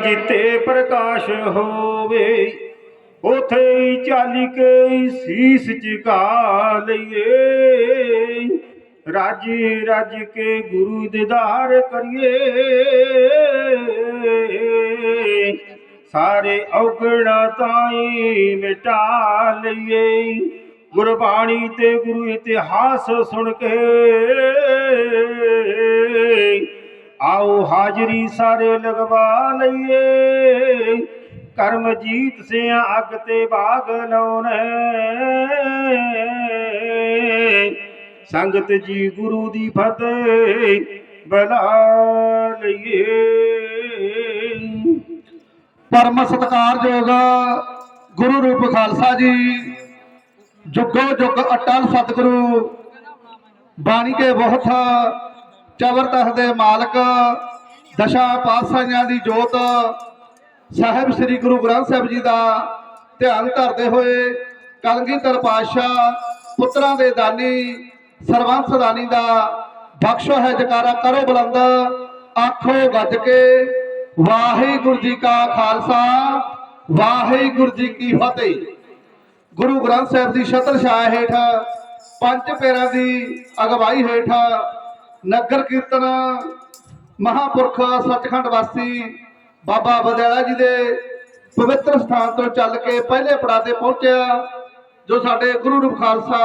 ਜਿੱਤੇ ਪ੍ਰਕਾਸ਼ ਹੋਵੇ, ਉਥੇ ਹੀ ਚੱਲ ਕੇ ਸੀਸ ਝੁਕਾ ਲਈਏ। ਰੱਜ ਰੱਜ ਕੇ ਗੁਰੂ ਦੀਦਾਰ ਕਰੀਏ। ਸਾਰੇ ਔਗਣਾ ਤਾਈ ਮਿਟਾ ਲਈਏ। ਗੁਰਬਾਣੀ ਤੇ ਗੁਰੂ ਇਤਿਹਾਸ ਸੁਣ ਕੇ ਆਓ ਹਾਜ਼ਰੀ ਸਾਰੇ ਲਗਵਾ ਲਈਏ। ਕਰਮ ਜੀਤ ਸਿਆ ਅੱਗ ਤੇ ਬਾਗ ਲਾਉਣੇ। ਸੰਗਤ ਜੀ ਗੁਰੂ ਦੀ ਫਤਿਹ ਬਲਾ ਲਈਏ। ਪਰਮ ਸਤਿਕਾਰਯੋਗ ਗੁਰੂ ਰੂਪ ਖਾਲਸਾ ਜੀ, ਜੁਗੋ ਜੁਗ ਅਟਲ ਸਤਿਗੁਰੂ, ਬਾਣੀ ਕੇ ਬਹੁਤ ਚਵਰ ਦੇ ਮਾਲਕ ਦਸ਼ਾ ਪਾਤਸ਼ਾਹਾਂ ਦੀ ਜੋਤ ਸਾਹਿਬ ਸ੍ਰੀ ਗੁਰੂ ਗ੍ਰੰਥ ਸਾਹਿਬ ਜੀ ਦਾ ਧਿਆਨ ਧਰਦੇ ਹੋਏ ਕਲਗੀਧਰ ਪਾਤਸ਼ਾਹ ਪੁੱਤਰਾਂ ਦੇ ਦਾਨੀ ਸਰਵੰਸ ਦਾਨੀ ਦਾ ਬਖਸ਼ੋ ਹੈ, ਜਕਾਰਾ ਕਰੋ ਬੁਲੰਦ, ਆਖੋ ਗੱਜ ਕੇ, ਵਾਹਿਗੁਰੂ ਜੀ ਕਾ ਖਾਲਸਾ, ਵਾਹਿਗੁਰੂ ਜੀ ਕੀ ਫਤਿਹ। ਗੁਰੂ ਗ੍ਰੰਥ ਸਾਹਿਬ ਦੀ ਛਤਰ ਛਾਇਆ ਹੇਠ ਪੰਜ ਪੇਰਾਂ ਦੀ ਅਗਵਾਈ ਹੇਠ ਨਗਰ ਕੀਰਤਨ ਮਹਾਪੁਰਖ ਸੱਚਖੰਡ ਵਾਸੀ ਬਾਬਾ ਬਦਿਆਲਾ ਜੀ ਦੇ ਪਵਿੱਤਰ ਸਥਾਨ ਤੋਂ ਚੱਲ ਕੇ ਪਹਿਲੇ ਪੜਾਅ ਤੇ ਪਹੁੰਚਿਆ, ਜੋ ਸਾਡੇ ਗੁਰੂ ਰੂਪ ਖਾਲਸਾ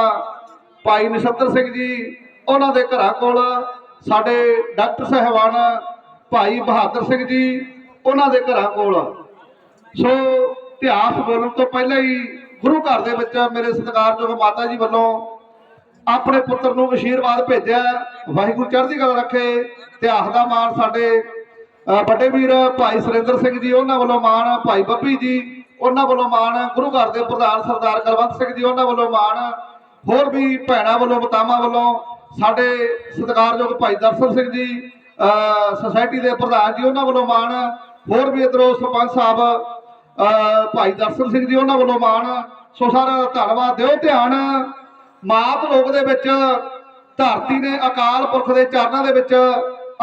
ਭਾਈ ਨਛੱਤਰ ਸਿੰਘ ਜੀ ਉਹਨਾਂ ਦੇ ਘਰਾਂ ਕੋਲ, ਸਾਡੇ ਡਾਕਟਰ ਸਾਹਿਬਾਨ ਭਾਈ ਬਹਾਦਰ ਸਿੰਘ ਜੀ ਉਹਨਾਂ ਦੇ ਘਰਾਂ ਕੋਲ। ਸੋ ਇਤਿਹਾਸ ਬੋਲਣ ਤੋਂ ਪਹਿਲਾਂ ਹੀ ਗੁਰੂ ਘਰ ਦੇ ਵਿੱਚ ਮੇਰੇ ਸਤਿਕਾਰਯੋਗ ਮਾਤਾ ਜੀ ਵੱਲੋਂ ਆਪਣੇ ਪੁੱਤਰ ਨੂੰ ਅਸ਼ੀਰਵਾਦ ਭੇਜਿਆ ਵਾਹਿਗੁਰੂ ਚੜ੍ਹਦੀ ਕਲਾ ਰੱਖੇ। ਇਤਿਹਾਸ ਦਾ ਮਾਣ ਸਾਡੇ ਵੱਡੇ ਵੀਰ ਭਾਈ ਸੁਰਿੰਦਰ ਸਿੰਘ ਜੀ ਉਹਨਾਂ ਵੱਲੋਂ ਮਾਣ ਭਾਈ ਬੱਬੀ ਜੀ ਉਹਨਾਂ ਵੱਲੋਂ ਮਾਣ ਗੁਰੂ ਘਰ ਦੇ ਪ੍ਰਧਾਨ ਸਰਦਾਰ ਕੁਲਵੰਤ ਸਿੰਘ ਜੀ ਉਹਨਾਂ ਵੱਲੋਂ ਮਾਣ ਹੋਰ ਵੀ ਭੈਣਾਂ ਵੱਲੋਂ ਮਤਾਵਾਂ ਵੱਲੋਂ ਸਾਡੇ ਸਤਿਕਾਰਯੋਗ ਭਾਈ ਦਰਸ਼ਨ ਸਿੰਘ ਜੀ ਅ, ਸੁਸਾਇਟੀ ਦੇ ਪ੍ਰਧਾਨ ਜੀ ਉਹਨਾਂ ਵੱਲੋਂ ਮਾਣ ਹੋਰ ਵੀ ਇਧਰੋਂ ਸਰਪੰਚ ਸਾਹਿਬ ਭਾਈ ਦਰਸ਼ਨ ਸਿੰਘ ਜੀ ਉਹਨਾਂ ਵੱਲੋਂ ਮਾਣ। ਸੋ ਸਾਰਾ ਧੰਨਵਾਦ ਦਿਓ ਧਿਆਨ। ਮਾਤ ਲੋਕ ਦੇ ਵਿੱਚ, ਧਰਤੀ ਨੇ ਅਕਾਲ ਪੁਰਖ ਦੇ ਚਰਨਾਂ ਦੇ ਵਿੱਚ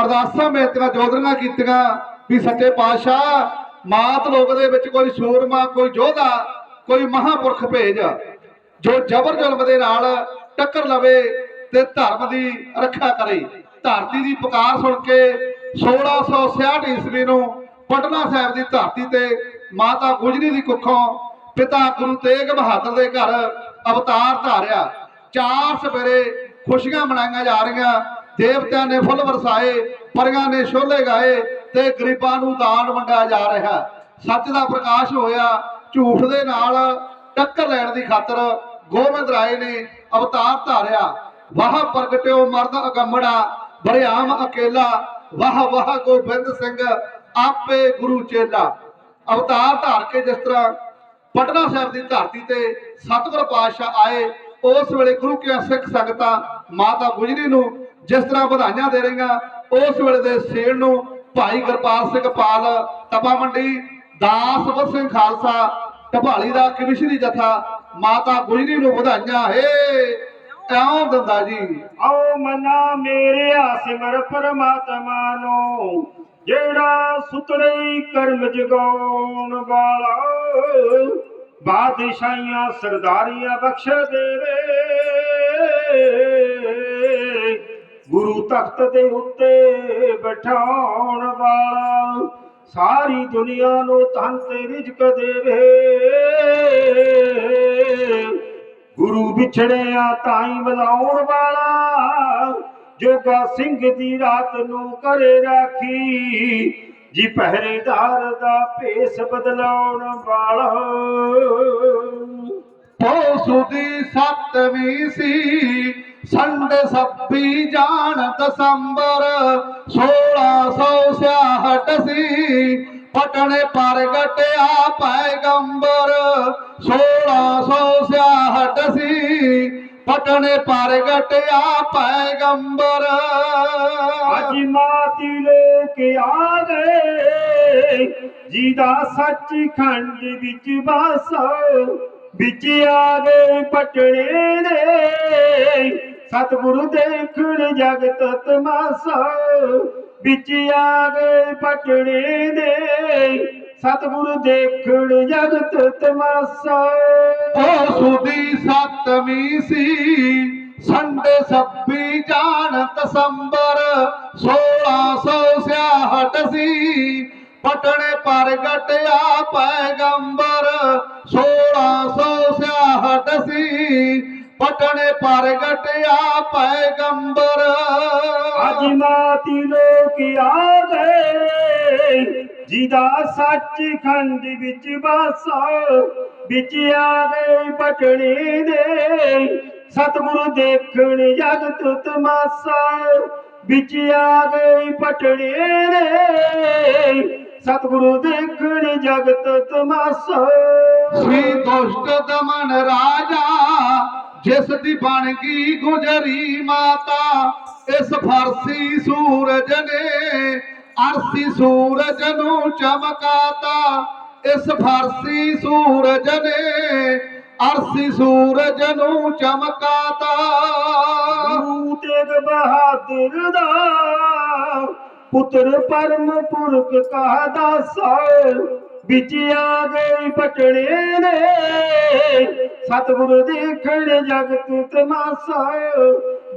ਅਰਦਾਸਾਂ, ਬੇਨਤੀਆਂ ਜੋਦਰੀਆਂ ਕੀਤੀਆਂ ਵੀ ਸੱਚੇ ਪਾਤਸ਼ਾਹ, ਮਾਤ ਲੋਕ ਦੇ ਵਿੱਚ ਕੋਈ ਸੂਰਮਾ, ਕੋਈ ਯੋਧਾ, ਕੋਈ ਮਹਾਪੁਰਖ ਭੇਜ ਜੋ ਜ਼ਬਰ ਜ਼ੁਲਮ ਦੇ ਨਾਲ ਟੱਕਰ ਲਵੇ ਤੇ ਧਰਮ ਦੀ ਰੱਖਿਆ ਕਰੇ। ਧਰਤੀ ਦੀ ਪੁਕਾਰ ਸੁਣ ਕੇ 1666 ਈਸਵੀ ਨੂੰ ਪਟਨਾ ਸਾਹਿਬ ਦੀ ਧਰਤੀ ਤੇ ਮਾਤਾ ਗੁਜਰੀ ਦੀ ਕੁੱਖੋਂ ਪਿਤਾ ਗੁਰੂ ਤੇਗ ਬਹਾਦਰ ਦੇ ਘਰ ਅਵਤਾਰ ਧਾਰਿਆ। ਚਾਰ ਸਵੇਰੇ ਖੁਸ਼ੀਆਂ ਮਨਾਈਆਂ ਜਾ ਰਹੀਆਂ। ਦੇਵਤਿਆਂ ਨੇ ਫੁੱਲ ਵਰਸਾਏ, ਪਰੀਆਂ ਨੇ ਛੋਲੇ ਗਾਏ ਤੇ ਗਰੀਬਾਂ ਨੂੰ ਦਾਨ ਵੰਡਿਆ ਜਾ ਰਿਹਾ। ਸੱਚ ਦਾ ਪ੍ਰਕਾਸ਼ ਹੋਇਆ, ਝੂਠ ਦੇ ਨਾਲ ਟੱਕਰ ਲੈਣ ਦੀ ਖਾਤਰ ਗੋਬਿੰਦ ਰਾਏ ਨੇ ਅਵਤਾਰ ਧਾਰਿਆ। ਵਾਹ ਪ੍ਰਗਟਿਓ ਮਰਦ ਅਗੰਮੜਾ ਬਰਿਆਮ ਅਕੇਲਾ। ਵਾਹ ਵਾਹ ਗੋਬਿੰਦ ਸਿੰਘ, ਆਪੇ ਗੁਰੂ ਚੇਲਾ। ਅਵਤਾਰ ਧਾਰ ਕੇ ਜਿਸ ਤਰ੍ਹਾਂ ਪਟਨਾ ਸਾਹਿਬ ਦੀ ਧਰਤੀ ਤੇ ਸਤਿਗੁਰ ਪਾਤਸ਼ਾਹ ਆਏ ਉਸ ਵੇਲੇ ਗੁਰੂ ਕੀ ਸਿੱਖ ਸੰਗਤਾਂ ਮਾਤਾ ਗੁਜਰੀ ਨੂੰ ਜਿਸ ਤਰ੍ਹਾਂ ਵਧਾਈਆਂ ਦੇ ਰਹੀਆਂ, ਉਸ ਵੇਲੇ ਦੇ ਸੇਣ ਨੂੰ ਭਾਈ ਗੁਰਪਾਲ ਸਿੰਘ ਪਾਲ, ਤਪਾ ਮੰਡੀ, ਦਾਸ ਬਤ ਸਿੰਘ ਖਾਲਸਾ, ਢਬਾਲੀ ਦਾ ਕਮਿਸ਼ਨਰੀ ਜਥਾ, ਮਾਤਾ ਗੁਜਰੀ ਨੂੰ ਵਧਾਈਆਂ ਏ ਐਉਂ ਦਿੰਦਾ ਜੀ। ਆਓ ਮਨਾ ਮੇਰਿਆ ਸਿਮਰ ਪਰਮਾਤਮਾ ਨੂੰ, ਜਿਹੜਾ ਸੁਤੜੇ ਕਰਮ ਜਗਾਉਣ ਵਾਲਾ। ਬਾਦਸ਼ਾਹੀਆਂ ਸਰਦਾਰੀਆਂ ਬਖਸ਼ ਦੇਵੇ। ਗੁਰੂ ਤਖਤ ਦੇ ਉੱਤੇ ਬਿਠਾਉਣ ਵਾਲਾ ਸਾਰੀ ਦੁਨੀਆ ਨੂੰ ਧਨ ਤੇ ਰਿਜ਼ਕ ਦੇਵੇ। ਗੁਰੂ ਵਿਛੜਿਆ ਤਾਈ ਮਿਲਾਉਣ ਵਾਲਾ, ਜੋਗਾ ਸਿੰਘ ਦੀ ਰਾਤ ਨੂੰ ਕਰੇ ਰਾਖੀ। ਜੀ ਪਹਿਰੇਦਾਰ ਦਾ ਭੇਸ ਬਦਲਾਉਣ ਵਾਲਾ। ਪੋਸੂ ਦੀ ਸੱਤਵੀਂ ਸੀ, ਸੰਡ ਸੱਬੀ ਜਾਣ ਦਸੰਬਰ 1666 ਸੀ ਪਟਣੇ ਪਰ ਪ੍ਰਗਟਿਆ ਪੈਗੰਬਰ 1666 ਸੀ। ਪਟਣੇ ਪ੍ਰਗਟਿਆ ਪੈਗੰਬਰ। ਅੱਜ ਮਾਤੀ ਲੋਕ ਆ ਗਏ ਜਿਹਦਾ ਸੱਚ ਖੰਡ ਵਿੱਚ ਵਾਸਾ, ਵਿੱਚ ਆ ਗਏ ਪਟਣੇ ਦੇ ਸਤਿਗੁਰੂ ਦੇਖਣ ਜਗਤ ਤਮਾਸਾ, ਵਿੱਚ ਆ ਗਏ ਪਟਣੇ ਦੇ ਸਤਿਗੁਰੂ ਦੇਖਣ ਜਗਤ ਤਮਾਸਾ। ਉਹ ਸੁਦੀ ਸਤਵੀਂ ਸੀ। ਸੰਡੇ ਸੱਬੀ ਜਾਨ ਦਸੰਬਰ 1666 ਸੀ ਪਟਣੇ ਪਰ ਪ੍ਰਗਟਿਆ ਪੈਗੰਬਰ ਜਿਹਦਾ ਸੱਚ ਖੰਡ ਵਿੱਚ ਵਾਸਾ, ਵਿੱਚ ਆ ਗਏ ਦੇ। ਸਤਿਗੁਰੂ ਦੇਖਣ ਜਗਤ ਤਮਾਸਾ, ਵਿੱਚ ਆ ਗਏ ਦੇ। ਸਤਿਗੁਰੂ ਦੇਖਣ ਜਗਤ ਤਮਾਸਾ। ਸ਼੍ਰੀ ਦੁਸ਼ਟ ਦਮਨ ਰਾਜਾ, ਜਿਸ ਦੀ ਬਣ ਗਈ ਗੁਜਰੀ ਮਾਤਾ, ਇਸ ਫਰਸੀ ਸੂਰਜ ਨੇ ਅਰਸੀ ਸੂਰਜ ਨੂੰ ਚਮਕਾਤਾ, ਇਸ ਫਰਸੀ ਸੂਰਜ ਨੇ ਅਰਸੀ ਸੂਰਜ ਨੂੰ ਚਮਕਾਤਾ। ਗੁਰੂ ਤੇਗ ਬਹਾਦਰ ਦਾ ਪੁੱਤਰ ਪਰਮ ਪੁਰਖ ਕਾ ਦਾਸਾ ਵਿੱਚ ਆ ਗਈ ਪਟੜੇ ਨੇ, ਸਤਿਗੁਰੂ ਦੇਖਣ ਜਗਤ ਤਮਾਸਾ।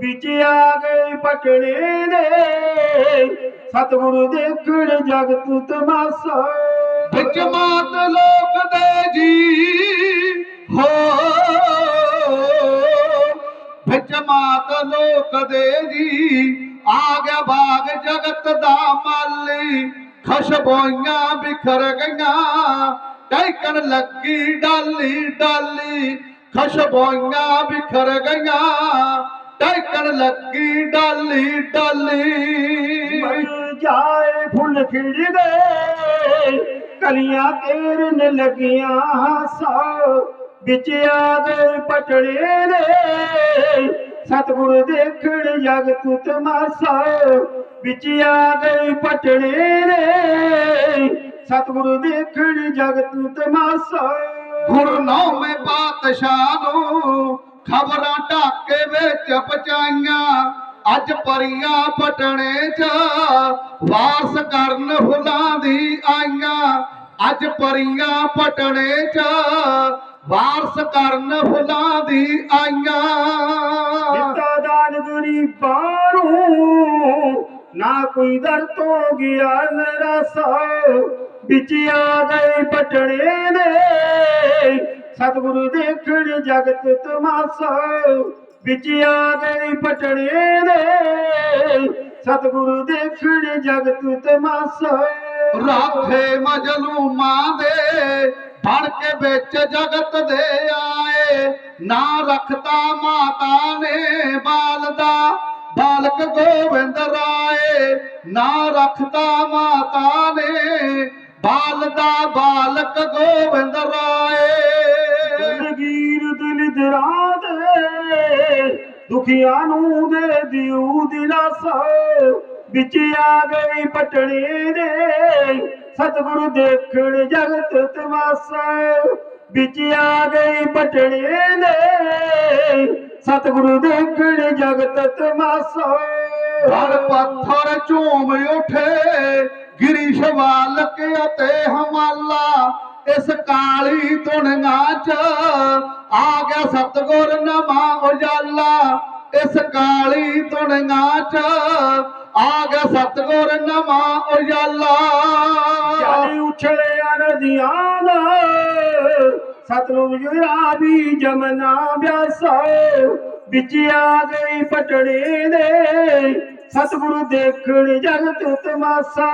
ਵਿੱਚ ਆ ਗਈ ਪਟੜੇ ਨੇ ਸਤਿਗੁਰੂ ਦੇਖਣ ਜਗਤ ਤਮਾਸਾ ਵਿੱਚ ਮਾਤ ਲੋਕ ਦੇ ਜੀ। ਹੋ। ਵਿੱਚ ਮਾਤ ਲੋਕ ਦੇ ਜੀ। ਆ ਗਿਆ ਬਾਗ ਜਗਤ ਦਾ ਮਾਲੀ ਖਸ਼ਬੋਈਆਂ ਬਿਖਰ ਗਈਆਂ। ਟੈਕਣ ਲੱਗੀ ਡਾਲੀ ਡਾਲੀ ਖਸ਼ਬੋਈਆਂ ਬਿਖਰ ਗਈਆਂ। ਟੈਕਣ ਲੱਗੀ ਡਾਲੀ ਡਾਲੀ। ਮਰ ਜਾਏ ਫੁੱਲ ਖਿੜ ਗਏ ਕਲੀਆਂ ਤੇਰਨ ਲੱਗੀਆਂ ਹਾਸਾ ਵਿੱਚ ਆ ਗਏ ਪਟੜੇ ਦੇ ਸਤਿਗੁਰੂ ਦੇਖਣ ਜਗਤ ਤਮਾਸਾ ਵਿੱਚ ਆ ਗਏ ਪਟੜੇ ਦੇ ਸਤਿਗੁਰੂ ਦੇਖਣ ਜਗਤ ਤਮਾਸਾ ਗੁਰਨੌਵੇਂ ਪਾਤਸ਼ਾਹ ਨੂੰ ਖਬਰਾਂ ਢਾਕੇ ਵਿੱਚ ਪਚਾਈਆਂ ਅੱਜ ਪਰੀਆਂ ਪਟਣੇ 'ਚ ਵਾਰਸ ਕਰਨ ਫੁੱਲਾਂ ਦੀ ਆਈਆਂ। ਅੱਜ ਪਰੀਆਂ ਪਟਣੇ 'ਚ ਵਾਰਸ ਕਰਨ ਫੁੱਲਾਂ ਦੀ ਆਈਆਂ। ਦਿੱਤਾ ਦਾਨ ਗਰੀਬਾਂ ਨਾ ਕੋਈ ਦਰ ਤੋਂ ਗਿਆ ਮੇਰਾ ਸਾ ਵਿੱਚ ਆ ਗਏ ਪਟੜੇ ਨੇ ਸਤਿਗੁਰੂ ਦੇਖਣ ਜਗਤ ਤਮਾਸਾ ਵਿੱਚ ਆ ਗਏ ਪਟੜੇ ਨੇ ਸਤਿਗੁਰੂ ਦੇਖਣ ਜਗਤ ਤਮਾਸਾ। ਰਾਖੇ ਮਜਲੂਮਾਂ ਦੇ, ਬਣ ਕੇ ਵਿੱਚ ਜਗਤ ਦੇ ਆਏ। ਨਾ ਰੱਖਤਾ ਮਾਤਾ ਨੇ ਬਾਲ ਦਾ, ਬਾਲਕ ਗੋਬਿੰਦ ਰਾਏ। ਨਾ ਰੱਖਤਾ ਮਾਤਾ ਨੇ ਬਾਲ ਦਾ, ਬਾਲਕ ਗੋਬਿੰਦ ਰਾਏ। ਦਿਲ ਦੇ ਦੁਖੀਆਂ ਨੂੰ ਦੇ ਦਿਉ ਦਿਲਾਸਾ। ਵਿੱਚ ਆ ਗਈ ਪਟੜੇ ਦੇ, ਸਤਿਗੁਰੂ ਦੇਖਣ ਜਗਤ ਤਮਾਸਾ। ਵਿੱਚ ਆ ਗਈ ਪਟੜੇ ਦੇ, ਸਤਿਗੁਰੂ ਦੇਖਣ ਜਗਤ ਤਮਾਸਾ। ਹਰ ਪੱਥਰ ਝੂਮ ਉਠੇ, ਗਿਰੀਸ਼ ਵਾਲਕ ਅਤੇ ਹਮਾਲਾ। ਇਸ ਕਾਲੀ ਧੁਨੀਆਂ ਚ ਆ ਗਿਆ ਸਤਗੁਰ ਨਵਾਂ ਉਜਾਲਾ। ਇਸ ਕਾਲੀ ਧੁਨੀਆਂ ਚ ਆ ਗਿਆ ਸਤਗੁਰ ਨਵਾਂ ਉਜਾਲਾ। ਜਲ ਉਛਲਿਆ ਨਦੀਆਂ ਦਾ ਸਤਲੁਜ ਰਾਵੀ ਜਮਨਾ ਬਿਆਸਾ। ਵਿੱਚ ਆ ਗਈ ਪਟੜੇ ਦੇ। ਸਤਿਗੁਰੂ ਦੇਖਣ ਜਗਤ ਤਮਾਸਾ।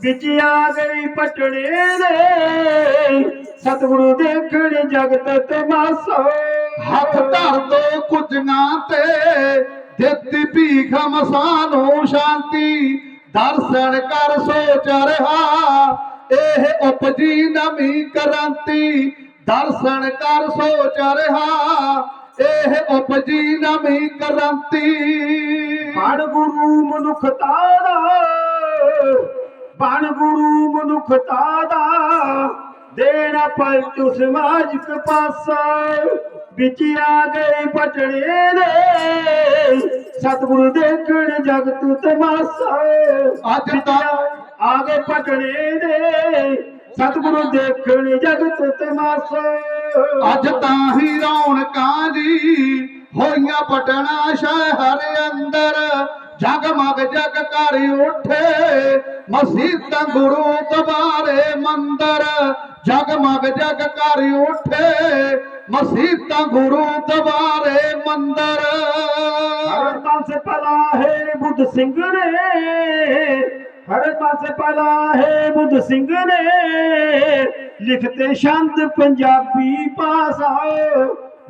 ਵਿੱਚ ਆ ਗਈ ਪਟੜੇ ਦੇ। ਸਤਿਗੁਰੂ ਦੇਖਣ ਜਗਤ ਤਮਾਸਾ ਹੱਥ ਧਰ ਦੋ ਕੁੱਜੀਆਂ ਤੇ ਦਿੱਤੀ ਭੀਖ ਮਸਾਨੂੰ ਸ਼ਾਂਤੀ। ਦਰਸ਼ਨ ਕਰ ਸੋਚ ਰਿਹਾ ਇਹ ਉਪਜੀ ਨਵੀਂ ਕ੍ਰਾਂਤੀ। ਦਰਸ਼ਨ ਕਰ ਸੋਚ ਰਿਹਾ ਇਹ ਉਪਜੀ ਨਵੀਂ ਕ੍ਰਾਂਤੀ। ਬਣ ਗੁਰੂ ਮਨੁੱਖਤਾ ਦਾ। ਬਣ ਗੁਰੂ ਮਨੁੱਖਤਾ ਦਾ ਦੇਣਾ ਪਲਟੂ ਸਮਾਜਿਕ ਪਾਸਾ। ਵਿੱਚ ਆ ਗਏ ਪਟੜੇ ਦੇ ਸਤਿਗੁਰੂ ਦੇਖਣ ਜਗਤ ਤਮਾਸਾ। ਅੱਜ ਤਾਂ ਆ ਗਏ ਪਟੜੇ ਦੇ ਸਤਿਗੁਰੂ ਦੇਖਣ ਜਗਤ ਤਮਾਸ਼ਾ। ਅੱਜ ਤਾਂ ਹੀ ਰੌਣਕਾਂ ਜੀ ਹੋਈਆਂ ਪਟਣਾ ਸ਼ਹਿਰ ਅੰਦਰ। ਜਗਮਗ ਜਗ ਕਰ ਉਠੇ, ਮਸੀਤਾਂ ਗੁਰੂ ਦਵਾਰੇ ਮੰਦਰ। ਜਗਮਗ ਜਗ ਕਰ ਉਠੇ, ਮਸੀਤਾਂ ਗੁਰੂ ਦਵਾਰੇ ਮੰਦਰ। ਹਰ ਪਾਸੇ ਪਲਾ ਹੈ ਬੁੱਧ ਸਿੰਘ ਨੇ, ਹਰ ਪਾਸੇ ਪਲਾ ਹੈ ਬੁੱਧ ਸਿੰਘ ਨੇ। ਲਿਖਤੇ ਸ਼ੰਤ ਪੰਜਾਬੀ ਭਾਸ਼ਾ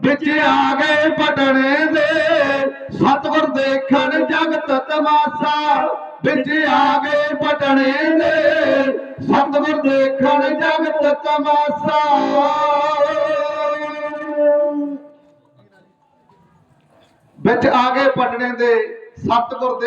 ਵਿੱਚ ਆ ਗਏ ਪਟਣੇ ਦੇ। ਸਤਿਗੁਰ ਦੇਖਣ ਜਗਤ ਤਮਾਸ਼ਾ। ਵਿੱਚ ਆ ਗਏ ਪਟਣੇ ਦੇ। ਸਤਿਗੁਰ ਦੇਖਣ ਜਗਤ ਤਮਾਸ਼ਾ। ਵਿੱਚ ਆ ਗਏ ਪਟਣੇ ਦੇ। ਸਤਿਗੁਰ ਦੇ